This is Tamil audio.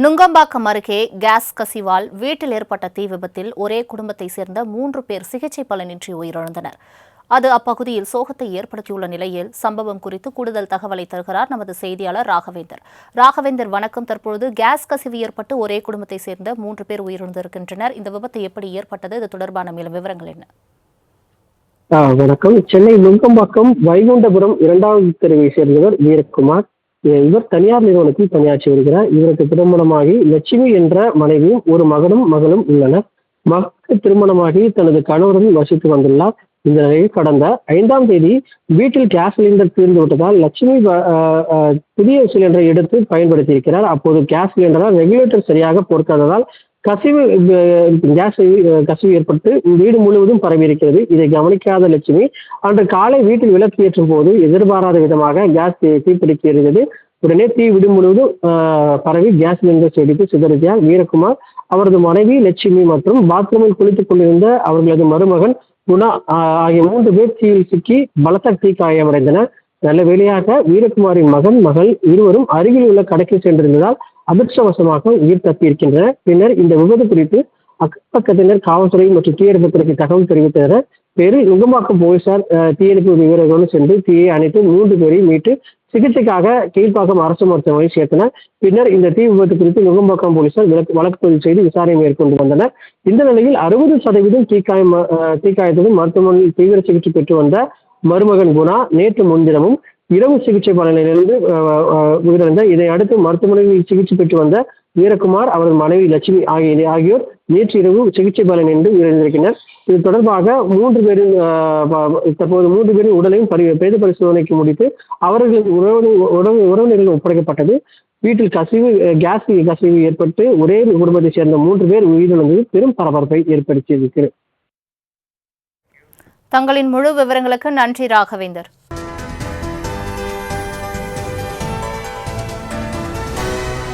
நுங்கம்பாக்கம் அருகே கேஸ் கசிவால் வீட்டில் ஏற்பட்ட தீ விபத்தில் ஒரே குடும்பத்தை சேர்ந்த மூன்று பேர் சிகிச்சை பலனின்றி உயிரிழந்தனர். அது அப்பகுதியில் சோகத்தை ஏற்படுத்தியுள்ள நிலையில் சம்பவம் குறித்து கூடுதல் தகவலை தருகிறார் நமது செய்தியாளர் ராகவேந்தர். ராகவேந்தர் வணக்கம். தற்பொழுது கேஸ் கசிவு ஏற்பட்டு ஒரே குடும்பத்தை சேர்ந்த மூன்று பேர் உயிரிழந்திருக்கின்றனர். இந்த விபத்து எப்படி ஏற்பட்டது? இது தொடர்பான மேலும் விவரங்கள் என்ன? வணக்கம். சென்னை நுங்கம்பாக்கம் வைகுண்டபுரம் இரண்டாவது தெருவை சேர்ந்தவர் வீரகுமார். இவர் தனியார் நிறுவனத்தில் பணியாற்றி வருகிறார். இவருக்கு திருமணமாகி லட்சுமி என்ற மனைவியும் ஒரு மகனும் மகளும் உள்ளனர். மகளுக்கு திருமணமாகி தனது கணவருடன் வசித்து வந்துள்ளார். இந்த நிலையில் கடந்த ஐந்தாம் தேதி வீட்டில் கேஸ் சிலிண்டர் தீர்ந்து விட்டதால் லட்சுமி புதிய சிலிண்டரை எடுத்து பயன்படுத்தி இருக்கிறார் அப்போது கேஸ் சிலிண்டரால் ரெகுலேட்டர் சரியாக பொருத்தாததால் கசிவு கேஸ் கசிவு ஏற்பட்டு வீடு முழுவதும் பரவி இருக்கிறது இதை கவனிக்காத லட்சுமி அன்று காலை வீட்டில் விளக்கு ஏற்றும் போது எதிர்பாராத விதமாக கேஸ் தீ- தீப்பிடித்து எரிந்தது உடனே தீ வீடு முழுவதும் பரவி கேஸ் சிலிண்டர் செடித்து சிதறியார் வீரகுமார். அவரது மனைவி லட்சுமி மற்றும் பாத்ரூமில் குளித்துக் கொண்டிருந்த அவர்களது மருமகன் குணா ஆகிய மூன்று பேர் தீயில் சிக்கி பலத்த தீ காயமடைந்தனர். நல்ல வேளையாக வீரகுமாரின் மகன் மகள் இருவரும் அருகில் உள்ள கடைக்கு சென்றிருந்ததால் அதிர்ஷ்டவசமாக உயிர் தப்பியிருக்கின்றனர். பின்னர் இந்த விபத்து குறித்து அக்கப்பக்கத்தினர் காவல்துறை மற்றும் தீயணைப்புத்துறைக்கு தகவல் தெரிவித்தனர். பேரில் நுங்கம்பாக்கம் போலீசார் தீயணைப்பு வீரர்களுடன் சென்று தீயை அணைத்து மூன்று பேரையும் மீட்டு சிகிச்சைக்காக கீழ்ப்பாக்கம் அரசு மருத்துவமனை சேர்த்தனர். பின்னர் இந்த தீ விபத்து குறித்து நுங்கம்பாக்கம் போலீசார் விளக்கு வழக்கு பதிவு செய்து விசாரணை மேற்கொண்டு வந்தனர். இந்த நிலையில் அறுபது சதவீதம் தீக்காயம் தீக்காயத்துடன் மருத்துவமனையில் தீவிர சிகிச்சை பெற்று வந்த மருமகன் குணா நேற்று முன்தினமும் இரவு சிகிச்சை பலனிலிருந்து உயிரிழந்த இதை அடுத்து மருத்துவமனையில் சிகிச்சை பெற்று வந்த வீரகுமார் அவரது மனைவி லட்சுமி ஆகிய ஆகியோர் நேற்று இரவு சிகிச்சை பலனின்றி உயிரிழந்திருக்கின்றனர். இது தொடர்பாக மூன்று பேரின் தற்போது மூன்று பேரின் உடலையும் பரி பிரேத பரிசோதனைக்கு முடித்து அவர்களின் உறவு உறவு உறவினர்கள் ஒப்படைக்கப்பட்டது. வீட்டில் கசிவு கேஸ் கசிவு ஏற்பட்டு ஒரே குடும்பத்தைச் சேர்ந்த மூன்று பேர் உயிரிழந்தது. பெரும் பரபரப்பை ஏற்படுத்தியிருக்கிறது. தங்களின் முழு விவரங்களுக்கு நன்றி ராகவேந்தர்.